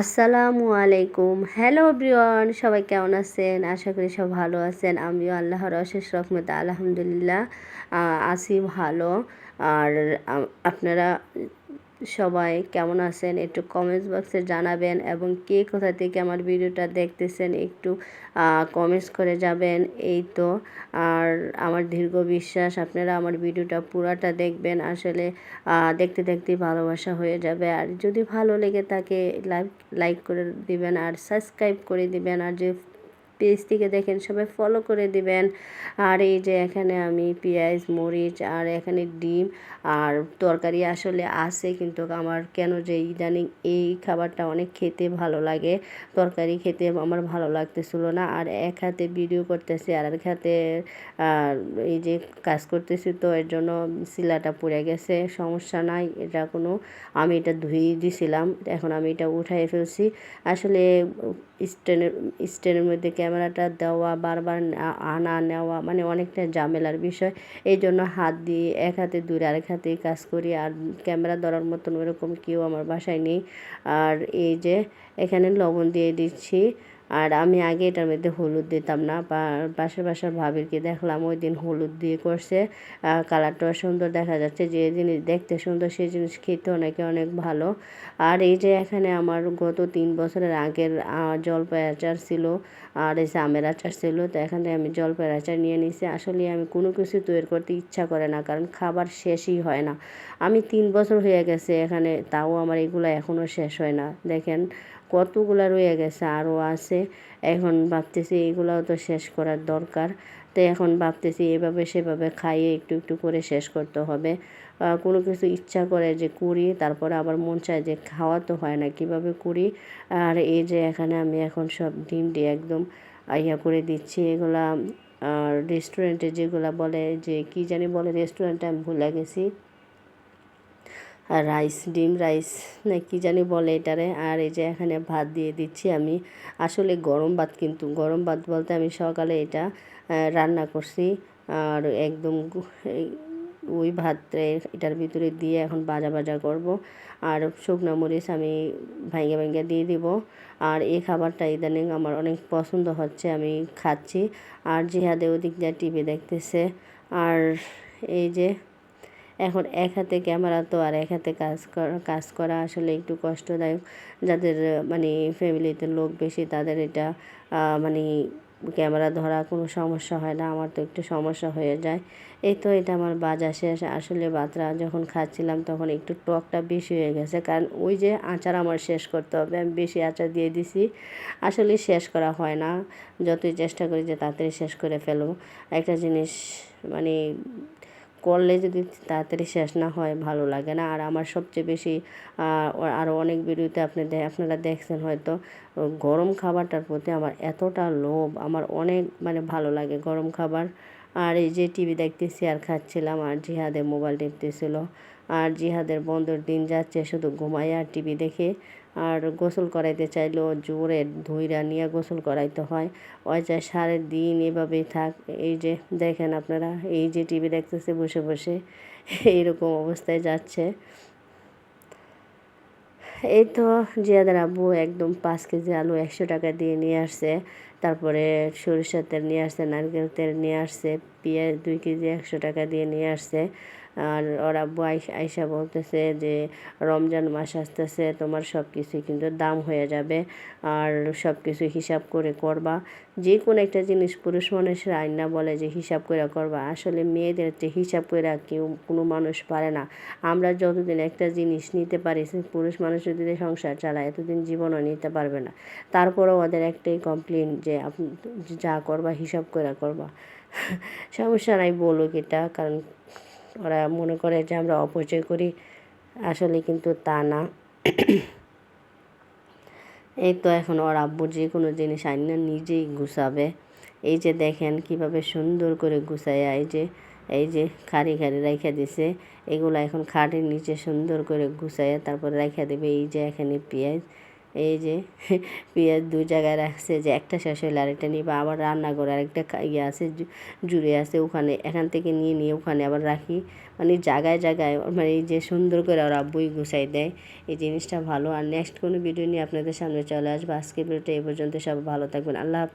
আসসালামু আলাইকুম। Hello Brian সবাই কেমন আছেন? আশা করি সব ভালো আছেন। আমিও আল্লাহর অশেষ রহমতে, আলহামদুলিল্লাহ আছি ভালো। আর আপনারা সবাই কেমন আছেন একটু কমেন্টস বক্সে জানাবেন এবং কে কোথা থেকে আমার ভিডিওটা দেখতেছেন একটু কমেন্টস করে যাবেন। এই তো, আর আমার দীর্ঘ বিশ্বাস, আপনারা আমার ভিডিওটা পুরাটা দেখবেন। আসলে দেখতে দেখতে ভালোবাসা হয়ে যাবে। আর যদি ভালো লেগে থাকে লাইক লাইক করে দিবেন আর সাবস্ক্রাইব করে দিবেন। আর যে পেজ থেকে দেখেন, সবাই ফলো করে দিবেন। আর এই যে এখানে আমি পেঁয়াজ, মরিচ আর এখানে ডিম আর তরকারি আসলে আছে, কিন্তু আমার কেন যে ইদানিং এই খাবারটা অনেক খেতে ভালো লাগে। তরকারি খেতে আমার ভালো লাগতেছিল না, আর এক হাতে ভিডিও করতেছি, আর এক হাতে, আর এই যে কাজ করতেছি, তো এর জন্য শিলাটা পড়ে গেছে, সমস্যা নাই, এটা কোনো, আমি এটা ধুয়ে দিছিলাম, এখন আমি এটা উঠাই ফেলছি। আসলে স্ট্যান্ডের স্ট্যান্ডের মধ্যে ক্যামেরাটা দেওয়া, বারবার আনা, নেওয়া মানে অনেকটা ঝামেলার বিষয়। এই জন্য হাত দিয়ে এক হাতে দূরে আরেক হাতে কাজ করি। আর ক্যামেরা ধরার মতন ওরকম কেউ আমার বাসায় নেই। আর এই যে এখানে লবণ দিয়ে দিচ্ছি। আর আমি আগে এটার মধ্যে হলুদ দিতাম না পাশের বাসার ভাবিরকে দেখলাম ওই দিন হলুদ দিয়ে করছে কালারটাও সুন্দর দেখা যাচ্ছে, যে জিনিস দেখতে সুন্দর সেই জিনিস খেতেও অনেকে অনেক ভালো। আর এই যে এখানে আমার গত তিন বছরের আগের জলপাই আচার ছিল, আর এই আমের আচার ছিল, তো এখানে আমি জলপাইয়ের আচার নিয়ে নিয়েছি আসলে আমি কোনো কিছু তৈরি করতে ইচ্ছা করে না, কারণ খাবার শেষই হয় না। আমি তিন বছর হয়ে গেছে এখানে, তাও আমার এগুলো এখনও শেষ হয় না, দেখেন। কতগুলা রয়ে গেছে আরও আছে। এখন ভাবতেছি এগুলাও তো শেষ করার দরকার। তো এখন ভাবতেছি এভাবে সেভাবে খাইয়ে একটু একটু করে শেষ করতে হবে। কোনো কিছু ইচ্ছা করে যে করি, তারপরে আবার মন চায় যে খাওয়া তো হয় না, কীভাবে করি? আর এই যে এখানে আমি এখন সব ডিম দিয়ে একদম ইয়া করে দিচ্ছি, এগুলা আর রেস্টুরেন্টে যেগুলা বলে যে, কি জানি বলে রেস্টুরেন্টে আমি ভুলে গেছি। রাইস, ডিম রাইস, না কি জানি বলে এটারে। আর এই যে এখানে ভাত দিয়ে দিচ্ছি আমি। আসলে গরম ভাত কিন্তু, গরম ভাত বলতে আমি সকালে এটা রান্না করছি। আর একদম ওই ভাত এটার ভিতরে দিয়ে এখন ভাজা ভাজা করব। আর শুকনো মরিচ আমি ভাঙ্গে ভাঙ্গে দিয়ে দিব। আর এই খাবারটা ইদানিং আমার অনেক পছন্দ হচ্ছে, আমি খাচ্ছি। আর জিহাদে ওদিক দিয়ে টিভি দেখতেছে। আর এই যে এখন এক হাতে ক্যামেরা তো আর এক হাতে কাজ করা কাজ করা আসলে একটু কষ্টদায়ক। যাদের মানে ফ্যামিলিতে লোক বেশি, তাদের এটা মানে ক্যামেরা ধরা কোনো সমস্যা হয় না। আমার তো একটু সমস্যা হয়ে যায়। এই তো এটা আমার বাজা শেষ। আসলে বাতরা যখন খাচ্ছিলাম তখন একটু টকটা বেশি হয়ে গেছে। কারণ ওই যে আচার আমার শেষ করতে হবে। আমি বেশি আচার দিয়ে দিছি। আসলে শেষ করা হয় না। যতই চেষ্টা করি যে তাড়াতাড়ি শেষ করে ফেলব। একটা জিনিস মানে করলে যদি তাড়াতাড়ি শেষ না হয়, ভালো লাগে না। আর আমার সবচেয়ে বেশি আরও অনেক ভিডিওতে আপনি আপনারা দেখছেন হয়তো গরম খাবারটার প্রতি আমার এতটা লোভ, আমার অনেক মানে ভালো লাগে গরম খাবার। আর এই যে টিভি দেখতেছি আর খাচ্ছিলাম, আর জিহাদে মোবাইল টিপতেছিল। আর জিহাদের বন্ধুর দিন যাচ্ছে, শুধু ঘুমায় আর টিভি দেখে আর গোসল করাইতে চাইলেও জোরে ধুইরা নিয়ে গোসল করাইতে হয়। ওই চায় সারা দিন এভাবেই থাক, এই যে দেখেন আপনারা, এই যে টিভি দেখতেছে বসে বসে, এইরকম অবস্থায় যাচ্ছে। এই তো জিয়াদের আব্বু একদম পাঁচ কেজি আলু একশো টাকা দিয়ে নিয়ে আসছে, তারপরে সরিষার তেল নিয়ে আসছে, নারকেল তেল নিয়ে আসছে, পেঁয়াজ দুই কেজি একশো টাকা দিয়ে নিয়ে আসছে আর ওর আব্বু আইসা বলতেছে যে, রমজান মাস আসতেছে, তোমার সব কিছুই কিন্তু দাম হয়ে যাবে। আর সব কিছু হিসাব করে করবা। যে কোনো একটা জিনিস পুরুষ মানুষের আইনা বলে যে, হিসাব করে করবা। আসলে মেয়েদের যে হিসাব করে কেউ, কোনো মানুষ পারে না। আমরা যতদিন একটা জিনিস নিতে পারি পুরুষ মানুষ যদি সংসার চালায়, এতদিন জীবনও নিতে পারবে না। তারপরেও ওদের একটাই কমপ্লেন যে, আপনি যা করবা, হিসাব করে করবা। সমস্যা নাই বলুক এটা, কারণ ওরা মনে করে যে আমরা অপচয় করি। আসলে কিন্তু তা না। এই তো এখন ওর আব্বু যে কোনো জিনিস আইনা নিজেই গুছাবে। এই যে দেখেন কীভাবে সুন্দর করে গুছায়, এই যে এই যে খাড়ি খাড়ি রেখে দিছে। এগুলো এখন খাটের নিচে সুন্দর করে গুছাইয়া তারপরে রেখে দেবে। এই যে এখানে পেঁয়াজ এই যে পেঁয়াজ দু জায়গায় রাখছে, যে একটা শেষ হলে আরেকটা নিয়ে বা আবার রান্না করে আরেকটা ইয়ে আছে জুড়ে আছে ওখানে, এখান থেকে নিয়ে নিয়ে ওখানে আবার রাখি। মানে জায়গায় জায়গায় মানে এই যে সুন্দর করে ওরা বই গুছাই দেয়। এই জিনিসটা ভালো। আর নেক্সট কোনো ভিডিও নিয়ে আপনাদের সামনে চলে আসব। আজকে ভিডিওটা এই পর্যন্ত। সব ভালো থাকবেন। আল্লাহ হাফিজ।